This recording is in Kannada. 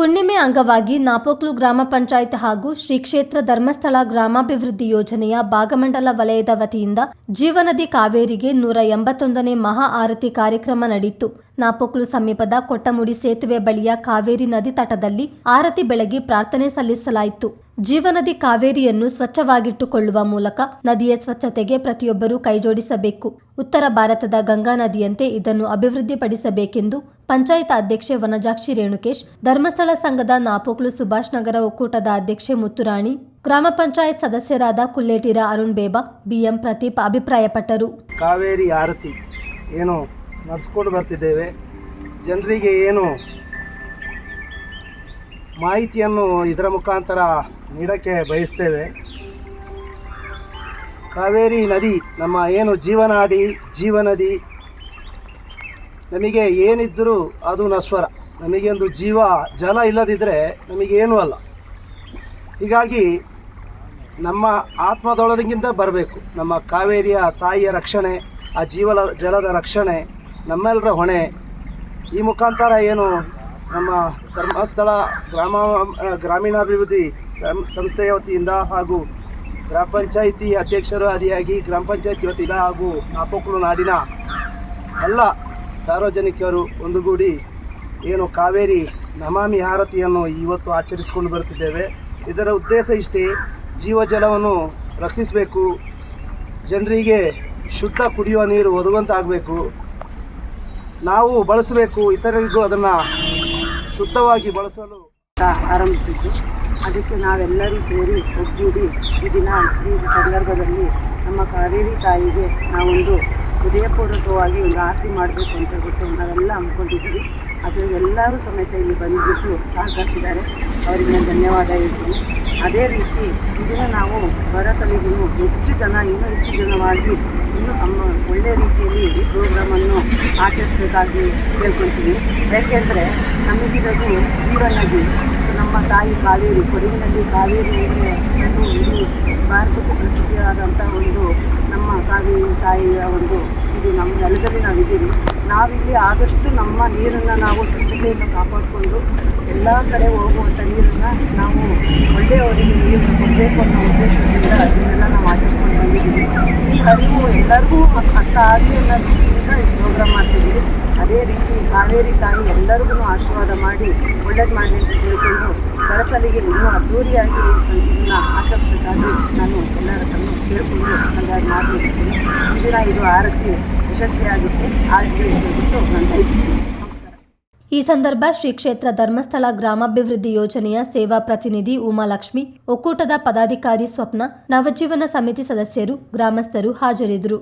ಹುಣ್ಣಿಮೆ ಅಂಗವಾಗಿ ನಾಪೋಕ್ಲು ಗ್ರಾಮ ಪಂಚಾಯತ್ ಹಾಗೂ ಶ್ರೀ ಕ್ಷೇತ್ರ ಧರ್ಮಸ್ಥಳ ಗ್ರಾಮಾಭಿವೃದ್ಧಿ ಯೋಜನೆಯ ಭಾಗಮಂಡಲ ವಲಯದ ವತಿಯಿಂದ ಜೀವನದಿ ಕಾವೇರಿಗೆ ನೂರ ಎಂಬತ್ತೊಂದನೇ ಮಹಾ ಆರತಿ ಕಾರ್ಯಕ್ರಮ ನಡೆಯಿತು ನಾಪೋಕ್ಲು ಸಮೀಪದ ಕೊಟ್ಟಮುಡಿ ಸೇತುವೆ ಬಳಿಯ ಕಾವೇರಿ ನದಿ ತಟದಲ್ಲಿ ಆರತಿ ಬೆಳಗ್ಗೆ ಪ್ರಾರ್ಥನೆ ಸಲ್ಲಿಸಲಾಯಿತು. ಜೀವನದಿ ಕಾವೇರಿಯನ್ನು ಸ್ವಚ್ಛವಾಗಿಟ್ಟುಕೊಳ್ಳುವ ಮೂಲಕ ನದಿಯ ಸ್ವಚ್ಛತೆಗೆ ಪ್ರತಿಯೊಬ್ಬರೂ ಕೈಜೋಡಿಸಬೇಕು. ಉತ್ತರ ಭಾರತದ ಗಂಗಾ ನದಿಯಂತೆ ಇದನ್ನು ಅಭಿವೃದ್ಧಿಪಡಿಸಬೇಕೆಂದು ಪಂಚಾಯತ್ ಅಧ್ಯಕ್ಷೆ ವನಜಾಕ್ಷಿ ರೇಣುಕೇಶ್, ಧರ್ಮಸ್ಥಳ ಸಂಘದ ನಾಪೋಕ್ಲು ಸುಭಾಷ್ ನಗರ ಒಕ್ಕೂಟದ ಅಧ್ಯಕ್ಷೆ ಮುತ್ತುರಾಣಿ, ಗ್ರಾಮ ಪಂಚಾಯತ್ ಸದಸ್ಯರಾದ ಕುಲ್ಲೇಟಿರ ಅರುಣ್ ಬೇಬಾ, ಬಿಎಂ ಪ್ರದೀಪ್ ಅಭಿಪ್ರಾಯಪಟ್ಟರು. ಕಾವೇರಿ ಆರತಿ ಏನು ನಡೆಸ್ಕೊಂಡು ಬರ್ತಿದ್ದೇವೆ. ಜನರಿಗೆ ಏನು ಮಾಹಿತಿಯನ್ನು ಇದರ ಮುಖಾಂತರ ನೀಡೋಕ್ಕೆ ಬಯಸ್ತೇವೆ. ಕಾವೇರಿ ನದಿ ನಮ್ಮ ಏನು ಜೀವನಾಡಿ, ಜೀವನದಿ ನಮಗೆ ಏನಿದ್ದರೂ ಅದು ನಶ್ವರ ನಮಗೆ ಒಂದು ಜೀವ, ಜಲ ಇಲ್ಲದಿದ್ದರೆ ನಮಗೇನೂ ಅಲ್ಲ. ಹೀಗಾಗಿ ನಮ್ಮ ಆತ್ಮದೊಳಗಿಂದ ಬರಬೇಕು. ನಮ್ಮ ಕಾವೇರಿಯ ತಾಯಿಯ ರಕ್ಷಣೆ, ಆ ಜೀವಲ, ಜಲದ ರಕ್ಷಣೆ ನಮ್ಮೆಲ್ಲರ ಹೊಣೆ. ಈ ಮುಖಾಂತರ ಏನು ನಮ್ಮ ಧರ್ಮಸ್ಥಳ ಗ್ರಾಮ, ಗ್ರಾಮೀಣಾಭಿವೃದ್ಧಿ ಸಂಸ್ಥೆಯ ವತಿಯಿಂದ ಹಾಗೂ ಗ್ರಾಮ ಪಂಚಾಯಿತಿ ಅಧ್ಯಕ್ಷರು ಆದಿಯಾಗಿ ಗ್ರಾಮ ಪಂಚಾಯತಿ ವತಿಯಿಂದ ಹಾಗೂ ನಾಪೋಕ್ಲು ನಾಡಿನ ಎಲ್ಲ ಸಾರ್ವಜನಿಕರು ಒಂದುಗೂಡಿ ಏನು ಕಾವೇರಿ ನಮಾಮಿ ಆರತಿಯನ್ನು ಇವತ್ತು ಆಚರಿಸಿಕೊಂಡು ಬರುತ್ತಿದ್ದೇವೆ. ಇದರ ಉದ್ದೇಶ ಇಷ್ಟೇ ಜೀವಜಲವನ್ನು ರಕ್ಷಿಸಬೇಕು. ಜನರಿಗೆ ಶುದ್ಧ ಕುಡಿಯುವ ನೀರು ಒದಗುವಂತಾಗಬೇಕು. ನಾವು ಬಳಸಬೇಕು, ಇತರರಿಗೂ ಅದನ್ನು ಶುದ್ಧವಾಗಿ ಬಳಸಲು ಆರಂಭಿಸಿದ್ದು. ಅದಕ್ಕೆ ನಾವೆಲ್ಲರೂ ಸೇರಿ ಒಗ್ಗೂಡಿ ಈ ದಿನ, ಈ ಸಂದರ್ಭದಲ್ಲಿ ನಮ್ಮ ಕಾವೇರಿ ತಾಯಿಗೆ ನಾವೊಂದು ಹೃದಯಪೂರ್ವಕವಾಗಿ ಒಂದು ಆರತಿ ಮಾಡಬೇಕು ಅಂತ ಹೇಳ್ಬಿಟ್ಟು ನಾವೆಲ್ಲ ಅಂದ್ಕೊಂಡಿದ್ದೀವಿ. ಅದು ಎಲ್ಲರೂ ಸಮೇತ ಇಲ್ಲಿ ಬಂದುಬಿಟ್ಟು ಸಹಕರಿಸಿದ್ದಾರೆ. ಅವರಿಗೆ ನಾನು ಧನ್ಯವಾದ ಹೇಳ್ತೀನಿ. ಅದೇ ರೀತಿ ಇದನ್ನು ನಾವು ಬರಸಲಿಗೂ ಹೆಚ್ಚು ಜನ, ಇನ್ನೂ ಹೆಚ್ಚು ಜನವಾಗಿ ಇನ್ನೂ ಸಮ ಒಳ್ಳೆಯ ರೀತಿಯಲ್ಲಿ ಈ ಪ್ರೋಗ್ರಾಮನ್ನು ಆಚರಿಸಬೇಕಾಗಿ ಕೇಳ್ಕೊಳ್ತೀವಿ ಯಾಕೆಂದರೆ ನಮಗಿರೋದು ಜೀವನದಿ ನಮ್ಮ ತಾಯಿ ಕಾವೇರಿ, ಕೊಡಗಿನಲ್ಲಿ ಕಾವೇರಿ ಅಂದರೆ ಇಡೀ ಭಾರತಕ್ಕೆ ಪ್ರಸಿದ್ಧಿಯಾದಂಥ ಒಂದು ನಮ್ಮ ಕಾವಿ ತಾಯಿಯ ಒಂದು ಇದು ನಮ್ಮ ನೆಲದಲ್ಲಿ ನಾವಿದ್ದೀವಿ. ನಾವಿಲ್ಲಿ ಆದಷ್ಟು ನಮ್ಮ ನೀರನ್ನು ನಾವು ಸ್ವಚ್ಛತೆಯನ್ನು ಕಾಪಾಡಿಕೊಂಡು ಎಲ್ಲ ಕಡೆ ಹೋಗುವಂಥ ನೀರನ್ನು ನಾವು ಒಳ್ಳೆಯವರಿಗೆ ನೀರನ್ನು ಕೊಡಬೇಕು ಅನ್ನೋ ಉದ್ದೇಶದಿಂದ ಇದನ್ನೆಲ್ಲ ನಾವು ಆಚರಿಸ್ಕೊಂಡು ಬಂದಿದ್ದೀವಿ. ಈ ಹರಿವು ಎಲ್ಲರಿಗೂ ಅರ್ಥ ಆಗಲಿ ಅನ್ನೋ ದೃಷ್ಟಿಯಿಂದ ಈ ಪ್ರೋಗ್ರಾಮ್ ಮಾಡ್ತಿದ್ದೀವಿ. ಕಾವೇರಿ ತಾಯಿ ಎಲ್ಲರಿಗೂ ಆಶೀರ್ವಾದ ಮಾಡಿ ಒಳ್ಳೇದು ಮಾಡಲಿ ಅಂತ ತಿಳ್ಕೊಂಡು ಬರಸಲಿಗೆ ಇನ್ನೂ ಅದ್ಧೂರಿಯಾಗಿ ಇದನ್ನು ಆಚರಿಸಬೇಕಾಗಿ ನಾನು ಎಲ್ಲರ ತಮ್ಮ ಕೇಳಿಕೊಂಡು ನನ್ನ ಮಾತು ಮುಗಿಸ್ತೀನಿ. ಈ ದಿನ ಇದು ಆರತಿ ಯಶಸ್ವಿಯಾಗುತ್ತೆ. ಆಗಲಿ ಅಂತ ಹೇಳ್ಬಿಟ್ಟು ನಾನು ಬಯಸ್ತೀನಿ. ಈ ಸಂದರ್ಭ ಶ್ರೀ ಕ್ಷೇತ್ರ ಧರ್ಮಸ್ಥಳ ಗ್ರಾಮಾಭಿವೃದ್ಧಿ ಯೋಜನೆಯ ಸೇವಾ ಪ್ರತಿನಿಧಿ ಉಮಾಲಕ್ಷ್ಮಿ, ಒಕ್ಕೂಟದ ಪದಾಧಿಕಾರಿ ಸ್ವಪ್ನ, ನವಜೀವನ ಸಮಿತಿ ಸದಸ್ಯರು, ಗ್ರಾಮಸ್ಥರು ಹಾಜರಿದ್ದರು.